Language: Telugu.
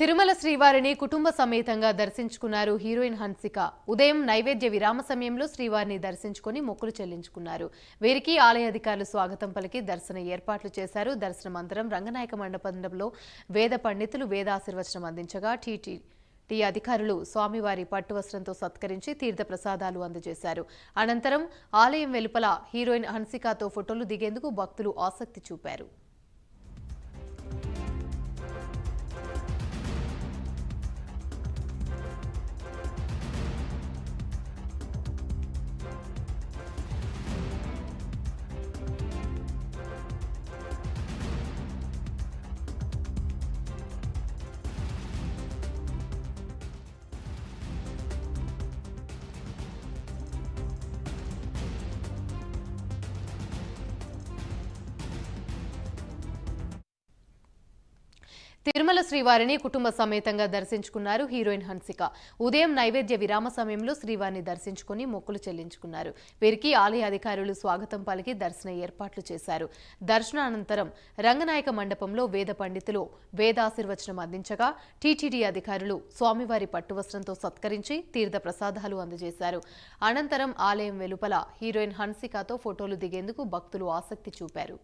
తిరుమల శ్రీవారిని కుటుంబ సమేతంగా దర్శించుకున్నారు హీరోయిన్ హన్సిక. ఉదయం నైవేద్య విరామ సమయంలో శ్రీవారిని దర్శించుకుని మొక్కులు చెల్లించుకున్నారు. వీరికి ఆలయ అధికారులు స్వాగతం పలికి దర్శన ఏర్పాట్లు చేశారు. దర్శనం అనంతరం రంగనాయక మండపంలో వేద పండితులు వేదాశీర్వచనం అందించగా టీటీ టీ అధికారులు స్వామివారి పట్టు వస్త్రంతో సత్కరించి తీర్థ ప్రసాదాలు అందజేశారు. అనంతరం ఆలయం వెలుపల హీరోయిన్ హన్సికాతో ఫోటోలు దిగేందుకు భక్తులు ఆసక్తి చూపారు. తిరుమల శ్రీవారిని కుటుంబ సమేతంగా దర్శించుకున్నారు హీరోయిన్ హన్సిక. ఉదయం నైవేద్య విరామ సమయంలో శ్రీవారిని దర్శించుకుని మొక్కులు చెల్లించుకున్నారు. వీరికి ఆలయ అధికారులు స్వాగతం పలికి దర్శన ఏర్పాట్లు చేశారు. దర్శనానంతరం రంగనాయక మండపంలో వేద పండితులు వేదాశీర్వచనం అందించగా టీటీడీ అధికారులు స్వామివారి పట్టువస్త్రంతో సత్కరించి తీర్థ ప్రసాదాలు అందజేశారు. అనంతరం ఆలయం వెలుపల హీరోయిన్ హన్సికతో ఫోటోలు దిగేందుకు భక్తులు ఆసక్తి చూపారు.